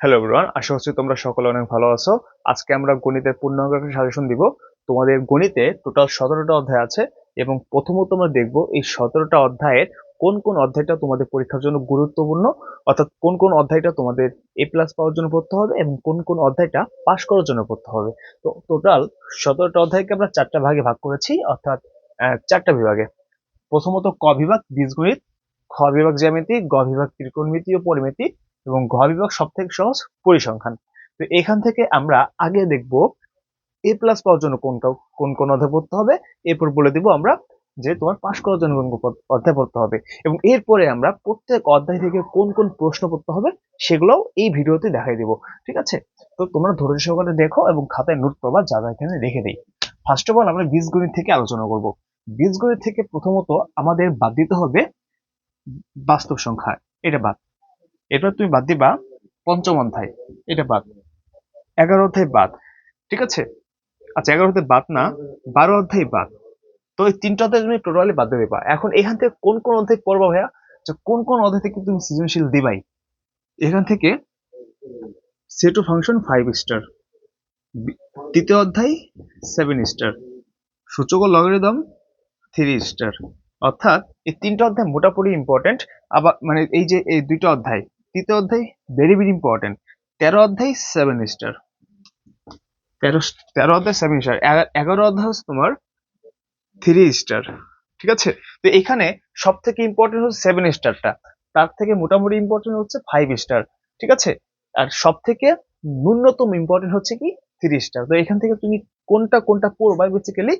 Hello everyone আশা করছি তোমরা সকলে অনেক ভালো আছো। আজকে আমরা গণিতের পূর্ণাঙ্গ একটা সাজেশন দিব। তোমাদের গণিতে টোটাল সতেরোটা অধ্যায় আছে এবং প্রথমত আমরা দেখব এই সতেরোটা অধ্যায়ের কোন কোন অধ্যায়টা তোমাদের পরীক্ষার জন্য গুরুত্বপূর্ণ, অর্থাৎ কোন কোন অধ্যায়টা তোমাদের এ প্লাস পাওয়ার জন্য পড়তে হবে এবং কোন কোন অধ্যায়টা পাশ করার জন্য পড়তে হবে। তো টোটাল সতেরোটা অধ্যায়কে আমরা চারটা ভাগে ভাগ করেছি, অর্থাৎ চারটা বিভাগে। প্রথমত ক বিভাগ, বীজগণিত, খ বিভাগ জ্যামিতি, গ বিভাগ ত্রিকোণমিতি ও পরিমিতি। এবং ঘ বিভাগ সব থেকে সহজ পরিসংখ্যান। তো এখান থেকে আমরা আগে দেখব এ প্লাস পাওয়ার জন্য কোনটা, কোন কোন অধ্যায় পড়তে হবে। এরপর বলে দিব আমরা যে তোমার পাশ করার জন্য কোন কোন অধ্যায় পড়তে হবে। এবং এরপরে আমরা প্রত্যেক অধ্যায় থেকে কোন কোন প্রশ্ন পড়তে হবে সেগুলোও এই ভিডিওতে দেখাই দিব। ঠিক আছে? তো তোমরা ধৈর্য সহকারে দেখো এবং খাতায় নোট করবা, যা যা এখানে রেখে দিই। ফার্স্ট অফ অল আমরা বীজগণিত থেকে আলোচনা করব। বীজগণিত থেকে প্রথমত আমাদের বাদ দিতে হবে বাস্তব সংখ্যা। এটা বাদ। এরপর তুমি বাদ দিবা পঞ্চম অধ্যায়। এটা বাদ। এগারো অধ্যায় বাদ। ঠিক আছে? আচ্ছা এগারো অধ্যায় বাদ না, বারো অধ্যায় বাদ। তো এই তিনটা অধ্যায় তুমি টোটালি বাদ দিবা। এখন এখান থেকে কোন কোন অধ্যায় পড়বা ভাইয়া? যে কোন কোন অধ্যায় থেকে তুমি সৃজনশীল দিবাই? এখান থেকে সেট ও ফাংশন ফাইভ স্টার তৃতীয় অধ্যায় সেভেন স্টার সূচক ও লগারিদম থ্রি স্টার অর্থাৎ এই তিনটা অধ্যায় মোটামুটি ইম্পর্টেন্ট আবার মানে এই যে এই দুইটা অধ্যায় তৃতীয় অধ্যায় ভেরি ভেরি ইম্পর্টেন্ট তেরো অধ্যায় সেভেন স্টার তেরো তেরো অধ্যায় সেভেন স্টার এগারো অধ্যায় হচ্ছে তোমার থ্রি স্টার ঠিক আছে? তো এখানে সব থেকে ইম্পর্টেন্ট হচ্ছে সেভেন স্টারটা তার থেকে মোটামুটি ইম্পর্টেন্ট হচ্ছে ফাইভ স্টার ঠিক আছে? আর সব থেকে ন্যূনতম ইম্পর্টেন্ট হচ্ছে কি থ্রি স্টার তো এখান থেকে তুমি কোনটা কোনটা পড়বা বেসিক্যালি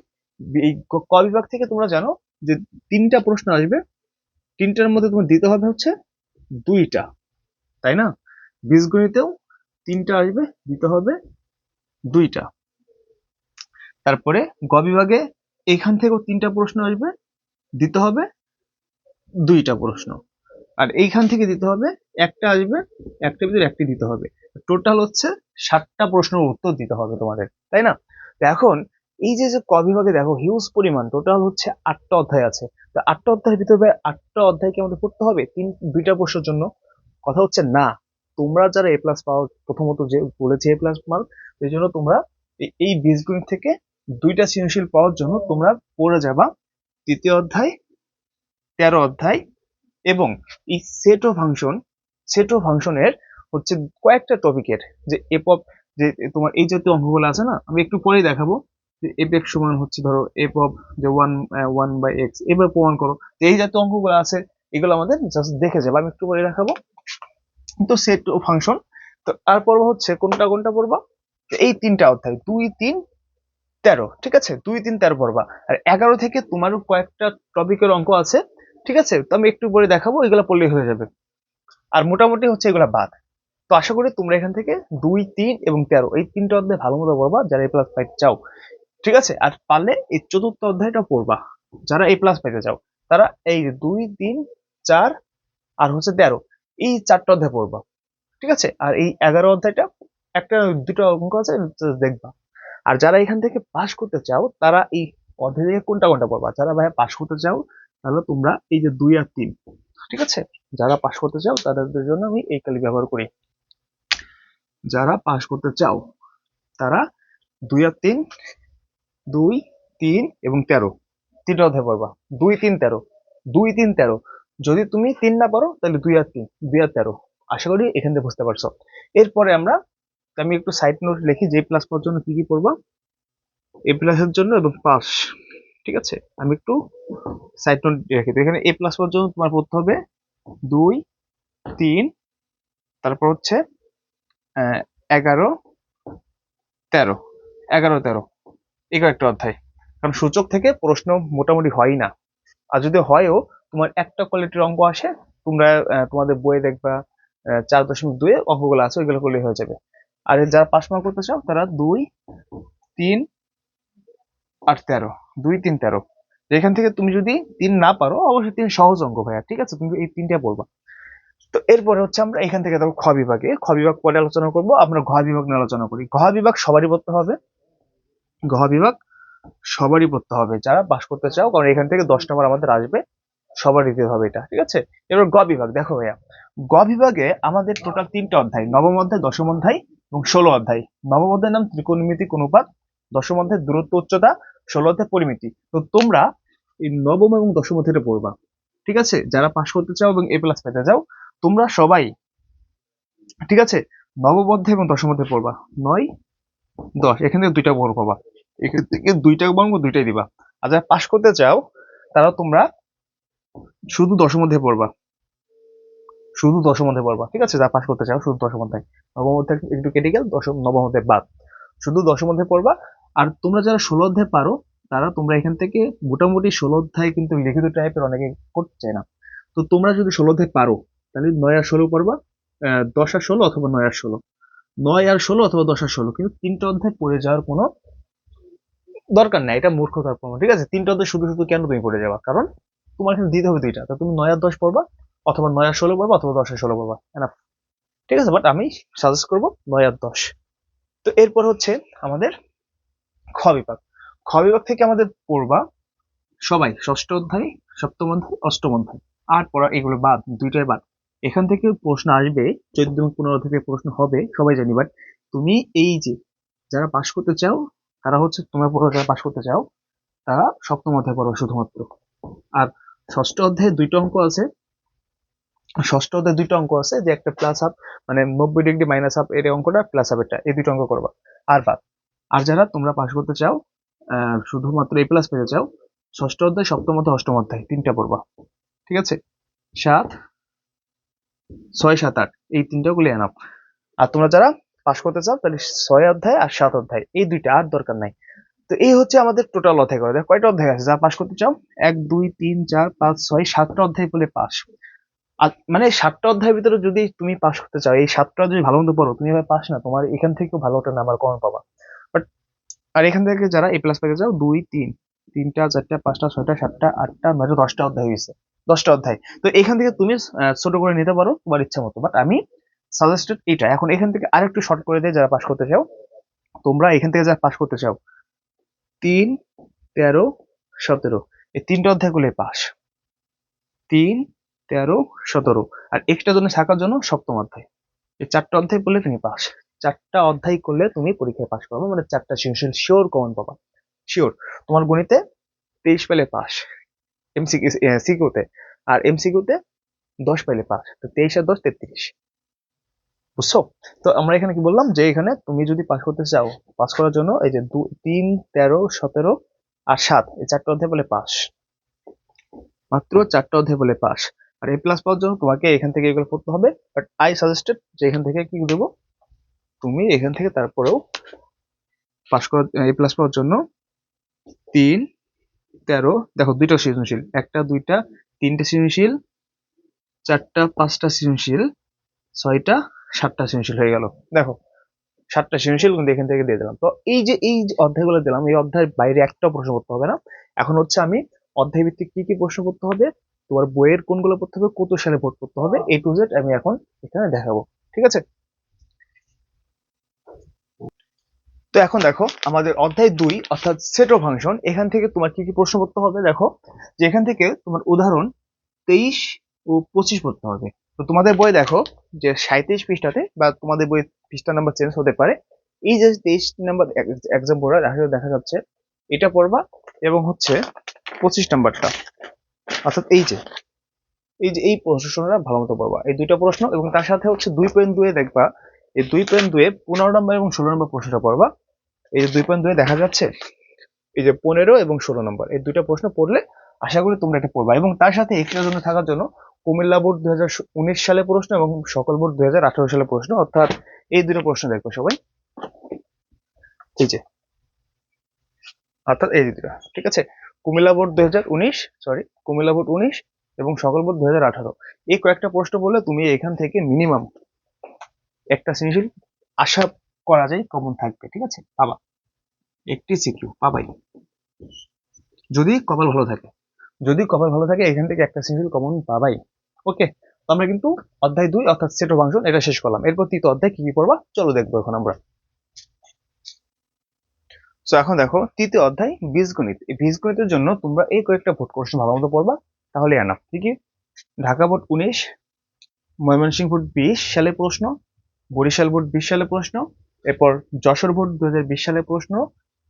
এই ক- ক বিভাগ থেকে তোমরা জানো যে তিনটা প্রশ্ন আসবে। তিনটার মধ্যে তোমার দিতে হবে হচ্ছে দুইটা। তাই না? বীজগণিতেও তিনটা আসবে, দিতে হবে দুইটা। তারপরে গ বিভাগে এখান থেকেও তিনটা প্রশ্ন আসবে, দিতে হবে দুইটা প্রশ্ন। আর এইখান থেকে দিতে হবে একটা আসবে একটা ভিতরে একটি দিতে হবে। টোটাল হচ্ছে সাতটা প্রশ্নের উত্তর দিতে হবে তোমাদের, তাই না? তো এখন এই যে যে ক বিভাগে দেখো হিউজ পরিমাণ টোটাল হচ্ছে আটটা অধ্যায় আছে। তো আটটা অধ্যায়ের ভিতরে আটটা অধ্যায়কে আমাদের পড়তে হবে তিন, দুইটা প্রশ্নের জন্য। কথা হচ্ছে না। তোমরা যারা এ প্লাস পাও, প্রথমত যে বলেছে এ প্লাস মার্ক এই জন্য তোমরা এই বীজগণিত থেকে দুইটা সৃজনশীল পাওয়ার জন্য তোমরা পড়ে যাবা তৃতীয় অধ্যায়, তেরো অধ্যায় এবং এই সেট ফাংশন সেট ফাংশনের হচ্ছে কয়েকটা টপিকের যে এপ অফ যে তোমার এই জাতীয় অঙ্কগুলো আছে না, আমি একটু পরেই দেখাবো যে এফ এক্স সমান হচ্ছে ধরো এফ অফ যে ওয়ান ওয়ান বাই এক্স এবার প্রমাণ করো। যে এই জাতীয় অঙ্কগুলো আছে, এগুলো আমাদের জাস্ট দেখে যাব। আমি একটু পরে দেখাবো। তো সেট ও ফাংশন তো আর পড়ব হচ্ছে কোনটা কোনটা পড়বা? এই তিনটা অধ্যায়, দুই, তিন, তেরো, ঠিক আছে? দুই, তিন, তেরো পড়বা। আর এগারো থেকে তোমারও কয়েকটা টপিকের অঙ্ক আছে, ঠিক আছে? তো আমি একটু পরে দেখাবো, এগুলো পড়লেই হয়ে যাবে। আর মোটামুটি হচ্ছে এগুলো বাদ। তো আশা করি তোমরা এখান থেকে দুই, তিন এবং তেরো, এই তিনটা অধ্যায় ভালো মতো পড়বা, যারা এ প্লাস ফাইভ চাও। ঠিক আছে? আর পারলে এই চতুর্থ অধ্যায়টা পড়বা, যারা এ প্লাস পাইতে চাও তারা এই দুই, তিন, চার আর হচ্ছে তেরো এই চারটা অধ্যায় পড়বা। ঠিক আছে? আর এই এগারো অধ্যায়টা একটা দুটো অঙ্ক আছে দেখবা। আর যারা এখান থেকে পাশ করতে চাও, তারা এই অধ্যায় থেকে কোনটা কোনটা পড়বা? যারা ভাইয়া পাশ করতে চাও, তাহলে তোমরা এই যে দুই আর তিন, ঠিক আছে? যারা পাশ করতে চাও, তাদের জন্য আমি এই কালি ব্যবহার করি। যারা পাশ করতে চাও, তারা দুই আর তিন, দুই, তিন এবং তেরো, তিনটা অধ্যায় পড়বা। দুই, তিন, তেরো, দুই, তিন, তেরো যদি তুমি তিন না পারো, তাহলে দুই আর তিন, দুই আর তেরো। আশা করি এখান থেকে বুঝতে পারছ। এরপরে আমরা, আমি একটু সাইড নোট লিখি যে প্লাস পাওয়ার জন্য কি কি পড়বা? এ প্লাসের জন্য এবং পাস, ঠিক আছে? আমি একটু সাইড নোট রেখে। এখানে এ প্লাস পাওয়ার জন্য তোমার পড়তে হবে দুই, তিন, তারপর হচ্ছে এগারো, তেরো। এগারো তেরো। এগারো একটা অধ্যায়। কারণ সূচক থেকে প্রশ্ন মোটামুটি হয় না। আর যদি হয়ও তোমার একটা কোয়ালিটির অঙ্ক আসে, তোমরা তোমাদের বইয়ে দেখবা চার দশমিক দুয়ে অঙ্কগুলো আছে, ওইগুলো করলে হয়ে যাবে। আর যারা পাস মার্ক করতে চাও, তারা দুই, তিন আর তেরো। দুই, তিন, তেরো। এখান থেকে তুমি যদি তিন না পারো, অবশ্যই তিন সহজ অঙ্ক ভাইয়া, ঠিক আছে? তুমি এই তিনটা পড়বা তো এরপরে হচ্ছে আমরা এখান থেকে দেখো খ বিভাগে। খ বিভাগ পরে আলোচনা করব, আমরা ঘ বিভাগ নিয়ে আলোচনা করি। ঘ বিভাগ সবারই পড়তে হবে। ঘ বিভাগ সবারই পড়তে হবে। যারা পাস করতে চাও, কারণ এখান থেকে দশ নম্বর আমাদের আসবে। সবার দিতে হবে এটা, ঠিক আছে? এবার গ বিভাগ, দেখো ভাইয়া। গ বিভাগে আমাদের টোটাল তিনটা অধ্যায়, নবম অধ্যায়, দশম অধ্যায় এবং ষোলো অধ্যায়। নবম অধ্যায়ের নাম ত্রিকোণমিতিক অনুপাত, দশম অধ্যায় দূরত্ব, উচ্চতা, ষোলো অধ্যায় পরিমিতি। তো তোমরা এই নবম এবং দশম অধ্যায়টা পড়বা, ঠিক আছে? যারা পাশ করতে চাও এবং এ প্লাস পেতে চাও, তোমরা সবাই, ঠিক আছে? নবম অধ্যায় এবং দশম অধ্যায় পড়বা। নয়, দশ, এখান থেকে দুইটা বর্গ পাবা। এখান থেকে দুইটা বর্গ, দুইটাই দিবা। আর যারা পাশ করতে চাও তারা তোমরা শুধু দশম অধ্যায় পড়বা। শুধু দশম অধ্যায় পড়বা। ঠিক আছে যারা পাশ করতে চাও শুধু দশম অধ্যায়। নবম অধ্যায় একটু কেটে গেল, দশম, নবম অধ্যায় বাদ। শুধু দশম অধ্যায় পড়বা, আর তোমরা যারা ষোলো অধ্যায় পারো, তারা তোমরা এখান থেকে মোটামুটি ষোলো অধ্যায় কিন্তু লিখিত টাইপের অনেকে করতে চায় না। তো তোমরা যদি ষোলো অধ্যায় পারো, তাহলে নয় আর ষোলো পড়বা দশ আর ষোলো অথবা নয় আর ষোলো। নয় আর ষোলো অথবা দশ আর ষোলো, কিন্তু তিনটা অধ্যায় পড়ে যাওয়ার কোনো দরকার নাই, এটা মূর্খতার প্রমাণ, ঠিক আছে? তিনটা অধ্যায় শুধু শুধু কেন তুমি পড়ে যাবা? কারণ তোমার এখানে দিতে হবে দুইটা। তো তুমি নয় আর দশ পড়বা, অথবা নয় আর ষোলো পড়বা, অথবা দশ আর ষোলো পড়বা। এনাফ ঠিক আছে? বাট আমি সাজেস্ট করব নয় আর দশ। তো এরপর হচ্ছে আমাদের খ বিভাগ। খ বিভাগ থেকে আমাদের পড়বা সবাই, ষষ্ঠ অধ্যায়, সপ্তম অধ্যায়, অষ্টম অধ্যায়। আর পড়া এগুলো বাদ, দুইটাই বাদ। এখান থেকে প্রশ্ন আসবে চোদ্দ পনেরো থেকে প্রশ্ন হবে, সবাই জানি। বাট তুমি এই যে যারা পাশ করতে চাও, তারা হচ্ছে তোমরা পড়ো, যারা পাশ করতে চাও, তারা সপ্তম অধ্যায় পড়ো শুধুমাত্র। আর ষষ্ঠ অধ্যায়ে দুইটা অঙ্ক আছে। ষষ্ঠ অধ্যায়ে দুইটা অঙ্ক আছে যে একটা প্লাস আপ মানে নব্বই ডিগ্রি মাইনাস আপ এর অঙ্কটা প্লাস আপ এটা এই দুটো অঙ্ক করবা। আর বাদ। আর যারা তোমরা পাশ করতে চাও শুধুমাত্র এ প্লাস পেতে চাও, ষষ্ঠ অধ্যায়, সপ্তম অধ্যায়, অষ্টম অধ্যায়, তিনটা পড়বা। ঠিক আছে? সাত, ছয়, সাত, আট, এই তিনটা গুলি এনাফ আর তোমরা যারা পাশ করতে চাও, তাহলে ছয় অধ্যায় আর সাত অধ্যায়, এই দুইটা আর দরকার নাই। তো এই হচ্ছে আমাদের টোটাল অধ্যায় করে। কয়টা অধ্যায় আছে? যা পাশ করতে চাও, এক, দুই, তিন, চার, পাঁচ, ছয়, সাতটা অধ্যায় বলে পাস মানে সাতটা অধ্যায়ের ভিতরে যদি তুমি পাস করতে চাও, এই সাতটা যদি ভালো মতো পড়ো, তুমি এবার পাস না, তোমার এখান থেকেও ভালো একটা নাম্বার কমন পাবা। বাট আর এখান থেকে যারা এ প্লাস পেতে চাও, দুই, তিন, তিনটা, চারটা, পাঁচটা, ছয়টা, সাতটা, আটটা, নয়টা, দশটা অধ্যায় হয়েছে। দশটা অধ্যায়। তো এখান থেকে তুমি ছোট করে নিতে পারো, তোমার ইচ্ছা মতো। বাট আমি সাজেস্টেড এটা এখন এখান থেকে আরেকটু শর্ট করে দেয় যারা পাস করতে চাও, তোমরা এখান থেকে যারা পাস করতে চাও তিন, তেরো, সতেরো। এই তিনটা অধ্যায় করলে পাস। তিন, তেরো, সতেরো। আর এক্সট্রা জন্য থাকার জন্য সপ্তম অধ্যায়। এই চারটা অধ্যায় করলে তুমি পাস। চারটা অধ্যায় করলে তুমি পরীক্ষায় পাস করবে মানে চারটা সৃজনশীল শিওর কমন পাবা। শিওর তোমার গণিতে তেইশ পেলে পাস। এমসিকিউ সিকিউতে আর এমসিকিউতে দশ পেলে পাস। তো তেইশ আর দশ, তেত্রিশ। বুঝছ? তো আমরা এখানে কি বললাম? যে এখানে তুমি যদি পাস করতে চাও পাস করার জন্য এই যে দু- তিন, তেরো, সতেরো আর সাত, এই চারটা অধ্যায় বলে পাস মাত্র চারটা অধ্যায় বলে পাস আর এ প্লাস পাওয়ার জন্য তোমাকে এখান থেকে এগুলো পড়তে হবে। বাট আই সাজেস্টেড যে এখান থেকে কি দেবো? তুমি এখান থেকে তারপরেও পাস করার, এ প্লাস পাওয়ার জন্য তিন, তেরো, দেখো দুইটা সৃজনশীল। একটা, দুইটা, তিনটা সৃজনশীল, চারটা, পাঁচটা সৃজনশীল, ছয়টা সাতটা সৃজনশীল হয়ে গেল। দেখো, সাতটা সৃজনশীল কিন্তু এখান থেকে দিয়ে দিলাম। তো এই যে, এই অধ্যায়গুলো দিলাম, এই অধ্যায়ের বাইরে একটা প্রশ্ন করতে হবে না। এখন হচ্ছে আমি অধ্যায় ভিত্তিক কি কি প্রশ্ন করতে হবে, তোমার বইয়ের কোনগুলো পড়তে হবে, কত সালে ভোট করতে হবে, এ টু জেড আমি এখন এখানে দেখাবো। ঠিক আছে? তো এখন দেখো, আমাদের অধ্যায় দুই, অর্থাৎ সেট অফ ফাংশন, এখান থেকে তোমার কি কি প্রশ্ন করতে হবে দেখো। যে এখান থেকে তোমার উদাহরণ তেইশ ও পঁচিশ পড়তে হবে। তো তোমাদের বই দেখো, যে সাঁত্রিশ পৃষ্ঠাতে বা তোমাদের বই পৃষ্ঠা নাম্বার চেঞ্জ হতে পারে। এই যে তেইশ নাম্বার এক্সাম পড়া দেখা দেখা যাচ্ছে এটা পড়বা এবং হচ্ছে পঁচিশ নাম্বারটা অর্থাৎ এই যে এই যে এই প্রশ্নটা ভালো মতো পড়বা। এই দুইটা প্রশ্ন এবং তার সাথে হচ্ছে দুই পয়েন্ট দুয়ে দেখবা, এই দুই পয়েন্ট দুয়ে পনেরো নম্বর এবং ষোলো নম্বর প্রশ্নটা পড়বা। এই যে দুই পয়েন্ট দুয়ে দেখা যাচ্ছে, এই যে পনেরো এবং ষোলো নম্বর এই দুইটা প্রশ্ন পড়লে আশা করি তোমরা এটা পড়বা এবং তার সাথে এক্সট্রা জন্য থাকার জন্য কুমিল্লা বোর্ড উনিশ সালে প্রশ্ন এবং সকল বোর্ড দুই হাজার আঠারো সালে প্রশ্ন। অর্থাৎ এই দুটো প্রশ্ন দেখব সবাই। এই যে। অর্থাৎ এই দুটো, ঠিক আছে? কুমিল্লা বোর্ড দুই হাজার উনিশ সরি কুমিল্লা বোর্ড উনিশ এবং সকল বোর্ড আঠারো। এই কয়েকটা প্রশ্ন বললে তুমি এখান থেকে মিনিমাম একটা সৃজনশীল আশা করা যায় কমন থাকবে, ঠিক আছে? পাবা। একটি সিকিউ, পাবাই। যদি কপাল ভালো থাকে। যদি কপাল ভালো থাকে এখান থেকে একটা সিঙ্গেল কমন পাবাই। ওকে আমরা কিন্তু অধ্যায় দুই অর্থাৎ সেট ফাংশন এটা শেষ করলাম। এরপর তৃতীয় অধ্যায় কি কি পড়বা? চলো দেখব এখন আমরা। তো এখন দেখো তৃতীয় অধ্যায় বীজগণিত। এই বীজগণিতের জন্য তোমরা এই কয়েকটা ভোট কোশ্চেন ভালো মতো পড়বা তাহলে এনাফ ঠিক কি? ঢাকা বোর্ড উনিশ ময়মনসিংহ বোর্ড বিশ সালে প্রশ্ন বরিশাল বোর্ড বিশ সালে প্রশ্ন এরপর যশোর বোর্ড দু হাজার বিশ সালে প্রশ্ন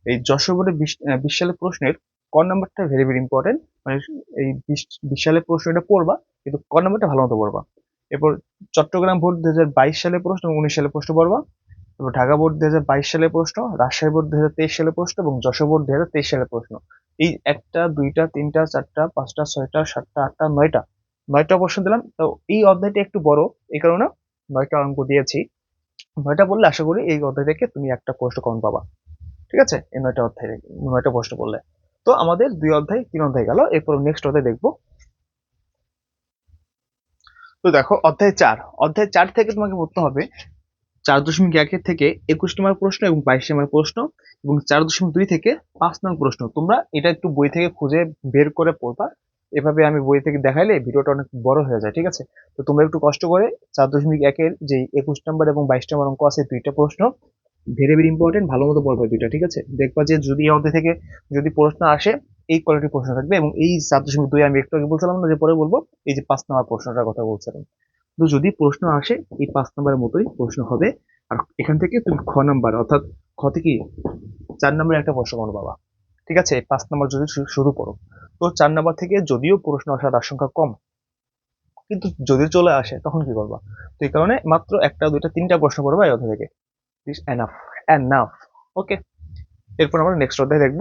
এই যশোর আহ, বিশ সালে প্রশ্নের ক নাম্বারটা ভেরি ভেরি ইম্পর্টেন্ট মানে এই বিশ বিশ সালে প্রশ্নটা পড়বা, কিন্তু ক নাম্বারটা ভালো মতো পড়বা। এরপর চট্টগ্রাম বোর্ড দু হাজার বাইশ সালে প্রশ্ন এবং উনিশ সালে প্রশ্ন পড়বা। এরপর ঢাকা বোর্ড দু হাজার বাইশ সালে প্রশ্ন, রাজশাহী বোর্ড দু হাজার তেইশ সালে প্রশ্ন এবং যশোর বোর্ড দু হাজার তেইশ সালে প্রশ্ন। এই একটা, দুইটা, তিনটা, চারটা, পাঁচটা, ছয়টা, সাতটা, আটটা, নয়টা নয়টা প্রশ্ন দিলাম। তো এই অধ্যায়টা একটু বড়, এই কারণে নয়টা অঙ্ক দিয়েছি। নয়টা বললে আশা করি এই অধ্যায় থেকে তুমি একটা প্রশ্ন কমন পাবা। ঠিক আছে? এই নয়টা অধ্যায় নয়টা প্রশ্ন বললে তো আমাদের দুই অধ্যায়, তিন অধ্যায় গেল। এরপর নেক্সট অধ্যায় দেখব। তো দেখো, অধ্যায় চার। অধ্যায় চার থেকে তোমাকে পড়তে হবে চার দশমিক একের থেকে একুশ নম্বর প্রশ্ন এবং বাইশ নম্বর প্রশ্ন এবং চার দশমিক দুই থেকে পাঁচ নম্বর প্রশ্ন। তোমরা এটা একটু বই থেকে খুঁজে বের করে পড়বা। এভাবে আমি বই থেকে দেখাইলে ভিডিওটা অনেক বড় হয়ে যায়, ঠিক আছে? তো তোমরা একটু কষ্ট করে চার দশমিক একের যে একুশ নম্বর এবং বাইশ নম্বর অঙ্ক আছে, দুইটা প্রশ্ন ভেরি ভেরি ইম্পর্টেন্ট ভালো মতো পড়বে দুইটা, ঠিক আছে? দেখবা যে যদি অধ্যায় থেকে যদি প্রশ্ন আসে, এই কোয়ালিটির প্রশ্ন থাকবে এবং এই চার দশমিক দুই আমি একটু আগে বলছিলাম না, যে পরে বলব, এই যে পাঁচ নম্বর প্রশ্নটার কথা বলছিলাম। তো যদি প্রশ্ন আসে, এই পাঁচ নম্বরের মতোই প্রশ্ন হবে। আর এখান থেকে তুমি খ নাম্বার, অর্থাৎ খ থেকে চার নম্বরে একটা প্রশ্ন মনে পাবা ঠিক আছে? পাঁচ নম্বর যদি শুরু করো। তো চার নম্বর থেকে যদিও প্রশ্ন আসার আশঙ্কা কম, কিন্তু যদি চলে আসে, তখন কি করবা? তো এই কারণে মাত্র একটা, দুইটা, তিনটা প্রশ্ন করবা এই অধ্যায় থেকে। দিস এনাফ এনাফ ওকে এরপর আমরা নেক্সট অধ্যায় দেখব।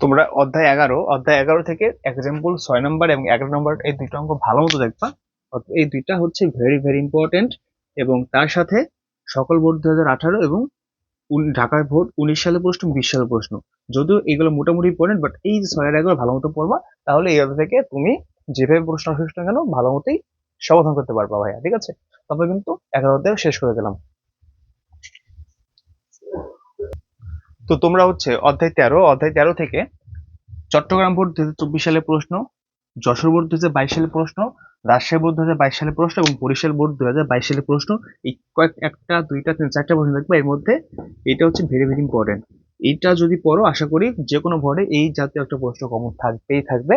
তোমরা অধ্যায় এগারো অধ্যায় এগারো থেকে এক্সাম্পল ছয় নম্বর এবং এগারো নম্বর এই দুইটা অঙ্ক ভালো মতো দেখবা। এই দুইটা হচ্ছে ভেরি ভেরি ইম্পর্টেন্ট এবং তার সাথে সকল বোর্ড দু হাজার আঠারো এবং উন- ভোট উনিশ সালে প্রশ্ন, বিশ সালে প্রশ্ন। যদিও এগুলো মোটামুটি ইম্পর্টেন্ট বাট এই ছয়ের এগারো ভালো মতো পড়বা, তাহলে এই অধ্যায় থেকে তুমি যেভাবে প্রশ্ন আসুক না কেন, ভালো মতোই সমাধান করতে পারবা ভাইয়া, ঠিক আছে? তবে কিন্তু এগারো অধ্যায় শেষ করে দিলাম। তো তোমরা হচ্ছে অধ্যায় তেরো অধ্যায় তেরো থেকে চট্টগ্রাম বোর্ড দু চব্বিশ সালে প্রশ্ন, যশোর বোর্ড দু বাইশ সালে প্রশ্ন, রাজশাহী বোর্ড দু হাজার বাইশ সালে প্রশ্ন এবং বরিশাল বোর্ড দু হাজার বাইশ সালে প্রশ্ন, এই কয়েক একটা, দুইটা, তিন, চারটা প্রশ্ন থাকবে এর মধ্যে এটা হচ্ছে ভেরি ভেরি ইম্পর্টেন্ট এইটা যদি পড়ো, আশা করি যে কোনো বোর্ডে এই জাতীয় একটা প্রশ্ন কমন থাকবেই থাকবে।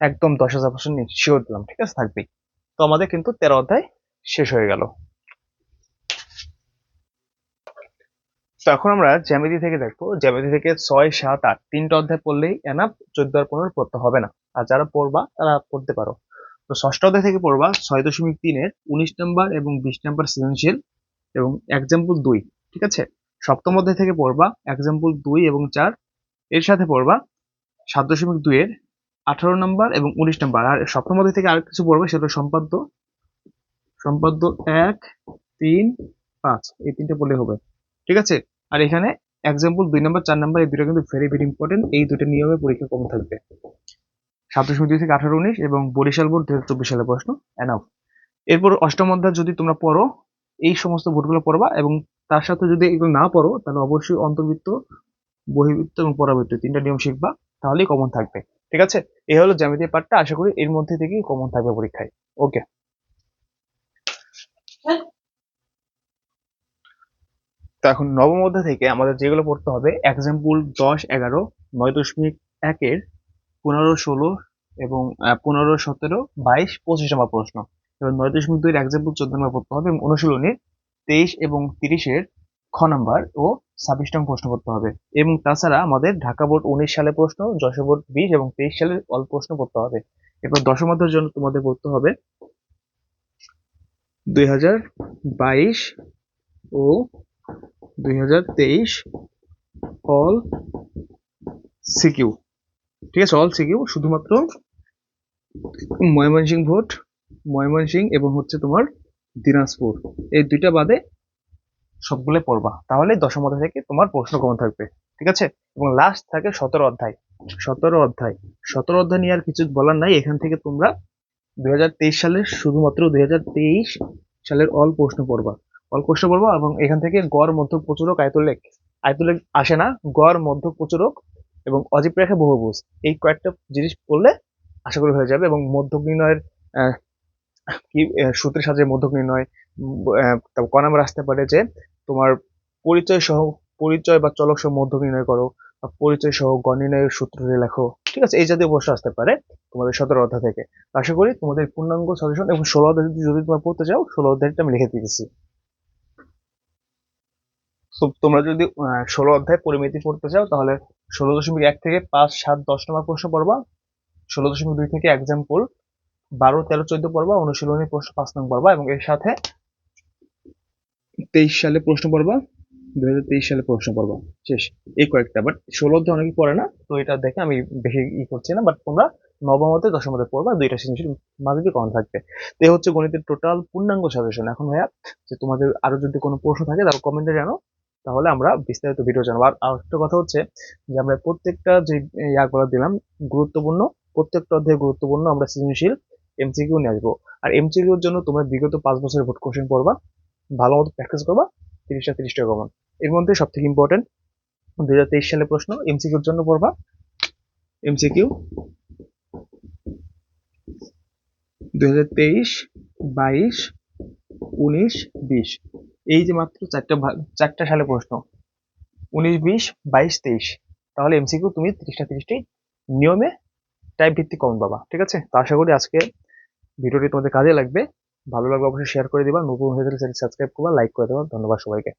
একদম দশ হাজার পার্সেন্ট শিওর দিলাম, ঠিক আছে? থাকবেই। তো আমাদের কিন্তু তেরো অধ্যায় শেষ হয়ে গেল। তো এখন আমরা জ্যামিতি থেকে দেখব। জ্যামিতি থেকে ছয়, সাত, আট, তিনটা অধ্যায় পড়লেই এনাফ চোদ্দ আর পনেরো পড়তে হবে না। আর যারা পড়বা, তারা পড়তে পারো। তো ষষ্ঠ অধ্যায় থেকে পড়বা, ছয় দশমিক তিনের উনিশ নাম্বার এবং বিশ নাম্বার সৃজনশীল এবং এক্সাম্পল দুই, ঠিক আছে? সপ্তম অধ্যায় থেকে পড়বা এক্সাম্পল দুই এবং চার। এর সাথে পড়বা, সাত দশমিক দুইয়ের আঠারো নাম্বার এবং উনিশ নাম্বার। আর সপ্তম অধ্যায় থেকে আর কিছু পড়বে, সেটা সম্পাদ্য। সম্পাদ্য এক, তিন, পাঁচ, এই তিনটে পড়লে হবে। ঠিক আছে? আর এখানে এক্সাম্পল দুই নাম্বার, চার নাম্বার, এই দুটো কিন্তু ভেরি ভেরি ইম্পর্টেন্ট এই দুটো নিয়মে পরীক্ষা কম থাকবে। সাত দশমিক দুই থেকে আঠারো, উনিশ এবং বরিশাল বোর্ড দু হাজার চব্বিশ সালের প্রশ্ন। এনাফ এরপর অষ্টম অধ্যায় যদি তোমরা পড়ো, এই সমস্ত বোর্ডগুলো পড়বা এবং তার সাথে যদি এগুলো না পড়ো, তাহলে অবশ্যই অন্তর্বৃত্ত বহির্বৃত্ত এবং পরাবৃত্ত, তিনটা নিয়ম শিখবা, তাহলেই কমন থাকবে। ঠিক আছে? এই হলো জ্যামিতি পার্টটা আশা করি এর মধ্যে থেকেই কমন থাকবে পরীক্ষায়। ওকে তো এখন নবম অধ্যায় থেকে আমাদের যেগুলো পড়তে হবে এক্সাম্পল দশ, এগারো, নয় দশমিক একের পনেরো, ষোলো এবং পনেরো, সতেরো, বাইশ, পঁচিশ নম্বর প্রশ্ন। এবার নয় দশমিক দুইয়ের এক্সাম্পল চোদ্দ নম্বর পড়তে হবে এবং অনুশীলনীর তেইশ এবং তিরিশের খ নাম্বার ও ছাব্বিশ নম্বর প্রশ্ন করতে হবে। এবং তাছাড়া আমাদের ঢাকা বোর্ড উনিশ সালে প্রশ্ন, যশোর বোর্ড বিশ এবং তেইশ সালের অল প্রশ্ন করতে হবে। এরপর দশম অধ্যায়ের জন্য তোমাদের পড়তে হবে, দুই হাজার বাইশ ও দুই হাজার তেইশ অল সিকিউ। ঠিক আছে, অল সিকিউ, শুধুমাত্র ময়মনসিংহ ভোট, ময়মনসিংহ এবং হচ্ছে তোমার দিনাজপুর। এই দুইটা বাদে সবগুলো পড়বা। তাহলে দশম অধ্যায় থেকে তোমার প্রশ্ন কমন থাকবে, ঠিক আছে? এবং লাস্ট থাকে সতেরো অধ্যায়। সতেরো অধ্যায়। সতেরো অধ্যায় নিয়ে আর কিছু বলার নাই। এখান থেকে তোমরা দুই হাজার তেইশ সালের শুধুমাত্র দুই সালের অল প্রশ্ন পড়বা। অল প্রশ্ন পড়বা এবং এখান থেকে গড় মধ্য প্রচুরক, আয়তলেখ। আয়তলেখ আসে না। গড় মধ্য প্রচুরক এবং অজীব রেখা বহুভুজ। এই কয়েকটা জিনিস পড়লে আশা করি হয়ে যাবে এবং মধ্যক নির্ণয়ের কি সূত্রের সাহায্যে মধ্যক নির্ণয় ক নাম্বার আসতে পারে যে তোমার পরিচয় সহ, পরিচয় বা চলক সহ মধ্য নির্ণয় করো বা পরিচয় সহ গণ সূত্র লেখো। ঠিক আছে? এই জাতীয় প্রশ্ন আসতে পারে তোমাদের সতেরো অধ্যায় থেকে। আশা করি তোমাদের পূর্ণাঙ্গ সাজেশন এবং ষোলো অধ্যায় যদি তোমরা পড়তে চাও, ষোলো অধ্যায়টা আমি লিখে দিয়েছি। তোমরা যদি ষোলো অধ্যায় পরিমিতি পড়তে চাও, তাহলে ষোলো দশমিক এক থেকে পাঁচ, সাত, দশ নম্বর প্রশ্ন পড়বা। ষোলো দশমিক দুই থেকে এক্সাম্পল বারো, তেরো, চোদ্দ পড়বা। অনুশীলনী প্রশ্ন পাঁচ নং পড়বা এবং এর সাথে তেইশ সালে প্রশ্ন পড়বা হাজার তেইশ সালে প্রশ্ন পড়বা। শেষ। এই কয়েকটা বাট ষোলো অধ্যায় অনেকে পড়ে না, তো এটা দেখে আমি বেশি ই করছি না বাট তোমরা নবম অধ্যায় দশম অধ্যায় পড়বা, দুইটা সৃজনশীল মাঝে কমন থাকবে। তো এই হচ্ছে গণিতের টোটাল পূর্ণাঙ্গ সাজেশন এখন ভাইয়া, যে তোমাদের আরও যদি কোনো প্রশ্ন থাকে, তাহলে কমেন্টে জানো তাহলে আমরা বিস্তারিত ভিডিও জানাব। আর আরেকটা কথা হচ্ছে যে আমরা প্রত্যেকটা যে ইয়াগুলো দিলাম, গুরুত্বপূর্ণ, প্রত্যেকটা অধ্যায়ে গুরুত্বপূর্ণ, আমরা সৃজনশীল এমসিকিউ নিয়ে আসব। আর এমসিকিউর জন্য তোমরা বিগত পাঁচ বছরের ভোট কোশ্চেন পড়বা। ভালো মতো প্র্যাকটিস করবা, তিরিশটা তিরিশটা কমন এর মধ্যে সব থেকে ইম্পর্টেন্ট দুই হাজার তেইশ সালের প্রশ্ন এমসিকিউর জন্য পড়বা। এমসিকিউ দুই হাজার তেইশ, বাইশ, উনিশ, বিশ। এই যে মাত্র চারটা চারটা সালে প্রশ্ন, উনিশ, বিশ, বাইশ, তেইশ। তাহলে এমসিকিউ তুমি তিরিশটা তিরিশটাই নিয়মে টাইপ ভিত্তিক কমন পাবা, ঠিক আছে? তো আশা করি আজকে ভিডিওটি তোমাদের কাজে লাগবে। ভালো লাগলে অবশ্যই শেয়ার করে দিবা। নতুন হয়ে গেলে সাবস্ক্রাইব করবা লাইক করে দেবা। ধন্যবাদ সবাইকে।